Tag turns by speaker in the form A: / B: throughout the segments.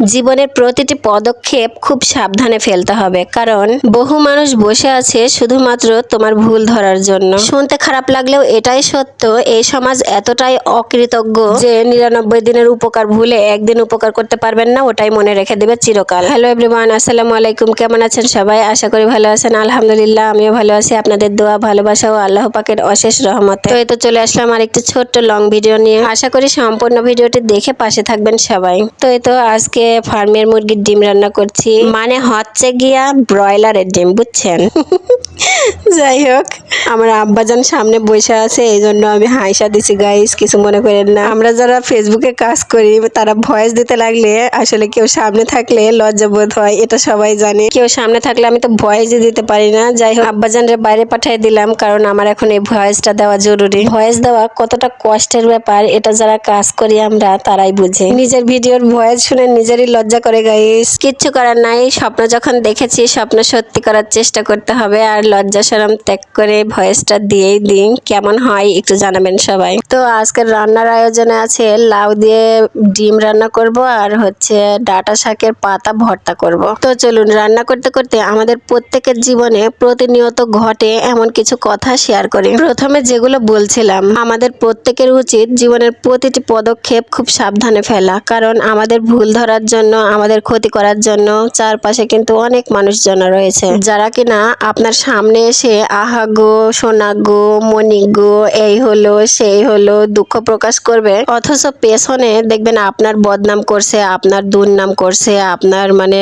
A: জীবনের প্রতিটি পদক্ষেপ খুব সাবধানে ফেলতে হবে, কারণ বহু মানুষ বসে আছে শুধুমাত্র তোমার ভুল ধরার জন্য। শুনতে খারাপ লাগলেও এটাই সত্য, এই সমাজ এতটাই অকৃতজ্ঞ যে নিরানব্বই দিনের উপকার ভুলে একদিন উপকার করতে পারবেন না, ওটাই মনে রেখে দেবে চিরকাল। হ্যালো এভরিওয়ান আসসালামু আলাইকুম, কেমন আছেন সবাই? আশা করি ভালো আছেন, আলহামদুলিল্লাহ, আমিও ভালো আছি। আপনাদের দোয়া, ভালোবাসা ও আল্লাহ পাকের অশেষ রহমতে। তো এই তো চলে আসলাম আরেকটি ছোট্ট লং ভিডিও নিয়ে। আশা করি সম্পূর্ণ ভিডিওটি দেখে পাশে থাকবেন সবাই। তো এই তো আজকে ফার্মের মুরগির ডিম রান্না করছি। মানে হচ্ছে গিয়া ব্রয়লারের ডিম বুঝছেন? যাই হোক, আমার আব্বাজান সামনে বসে আছে, এই জন্য আমি হাইসা দিছি গাইস কিছু মনে করেন না। আমরা যারা ফেসবুকে কাজ করি, তারা ভয়েস দিতে লাগলে আসলে কেউ সামনে থাকলে লজ্জা বোধ হয়, এটা সবাই জানে। কেউ সামনে থাকলে আমি তো ভয়েসই দিতে পারি না। যাই হোক, আব্বাজানরে বাইরে পাঠিয়ে দিলাম, কারণ আমার এখন এই ভয়েসটা দেওয়া জরুরি। ভয়েস দেওয়া কতটা কষ্টের ব্যাপার, এটা যারা কাজ করি আমরা, তারাই বুঝে। নিজের ভিডিওর ভয়েস শুনে নিজেরই লজ্জা করে গাইস কিচ্ছু করার নাই, স্বপ্ন যখন দেখেছি, স্বপ্ন সত্যি করার চেষ্টা করতে হবে, আর লজ্জা সরম ত্যাগ করে ভয়েসটা দিয়েই দিন, কেমন হয় একটু জানাবেন সবাই। তো আজকের রান্নার আয়োজনে আছে লাউ দিয়ে ডিম রান্না করব আর হচ্ছে ডাটা শাকের পাতা ভর্তা করব। তো চলুন, রান্না করতে করতে আমাদের প্রত্যেকের জীবনে প্রতিনিয়ত ঘটে এমন কিছু কথা শেয়ার করি। প্রথমে যেগুলো বলছিলাম, আমাদের প্রত্যেকের উচিত জীবনের প্রতিটি পদক্ষেপ খুব সাবধানে ফেলা। কারণ আমাদের ভুল ধরার জন্য, আমাদের ক্ষতি করার জন্য চারপাশে কিন্তু অনেক মানুষজন রয়েছে। যারা কিনা আপনার সামনে এসে, আহা গো, সোনা গো মনি গো, এই হলো, সেই হলো দুঃখ প্রকাশ করবে। অথচ পেছনে দেখবেন আপনার বদনাম করছে, আপনার দুর্নাম করছে, আপনার মানে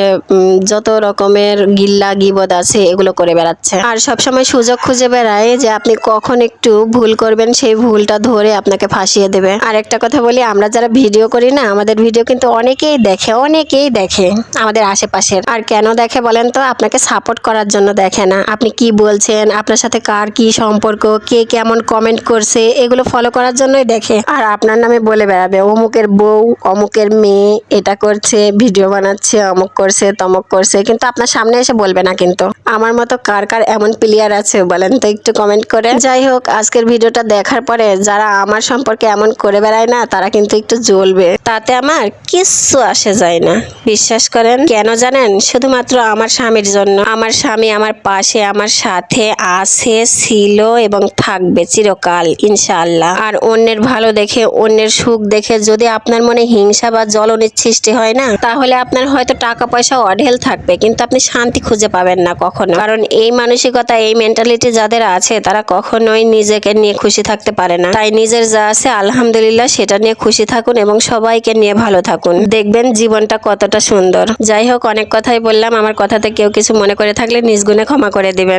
A: যত রকমের গিল্লা গিবদ আছে, এগুলো করে বেড়াচ্ছে। আর সবসময় সুযোগ খুঁজে বেড়ায় যে আপনি কখন একটু ভুল করবেন, সেই ভুলটা ধরে আপনাকে ফাঁসিয়ে দেবে। আর একটা কথা বলি, আমরা যারা ভিডিও করি না, আমাদের ভিডিও কিন্তু অনেকেই দেখে অনেকেই দেখে আমাদের আশেপাশের। আর কেন দেখে বলেন তো, আপনাকে সাপোর্ট করার জন্য দেখে না। আপনি কি বলছেন, আপনার সাথে কার কি সম্পর্ক, কে কেমন কমেন্ট করছে, এগুলো ফলো করার জন্যই দেখে। আর আপনার নামে বলে বেড়াবে, অমুকের বউ, অমুকের মেয়ে, এটা করছে, ভিডিও বানাচ্ছে, অমুক করছে, তমুক করছে, কিন্তু আপনার সামনে এসে বলবে না কিন্তু। আমার মতো কার কার এমন প্লেয়ার আছে, বলেন তো একটু কমেন্ট করে। যাই হোক, আজকের ভিডিওটা দেখার পরে যারা আমার সম্পর্কে এমন করে বেড়ায় না, তারা কিন্তু একটু জ্বলবে। তাতে আমার কিচ্ছু আসে যায় না। বিশ্বাস করেন? কেন জানেন? শুধুমাত্র আমার স্বামীর জন্য। আমার স্বামী আমার পাশে, আমার সাথে আছে, ছিল এবং থাকবে চিরকাল, ইনশাআল্লাহ। আর অন্যের ভালো দেখে, অন্যের সুখ দেখে যদি আপনার মনে হিংসা বা জ্বলনের সৃষ্টি হয় না, তাহলে আপনার হয়তো টাকা, পয়সা অঢেল থাকবে, কিন্তু আপনি শান্তি খুঁজে পাবেন না কখনো। কারণ এই মানসিকতা, এই মেন্টালিটি যাদের আছে, তারা কখনোই নিজেকে নিয়ে খুশি থাকতে পারে না। তাই নিজের যা আছে, আলহামদুলিল্লাহ, সেটা নিয়ে খুশি থাকুন এবং সবাইকে নিয়ে ভালো থাকুন। দেখবেন জীবনটা কতটা সুন্দর। যাই হোক, অনেক কথাই বললাম। আমার কথাতে কেউ কিছু মনে করে থাকলে নিজ গুণে ক্ষমা করে দিবেন।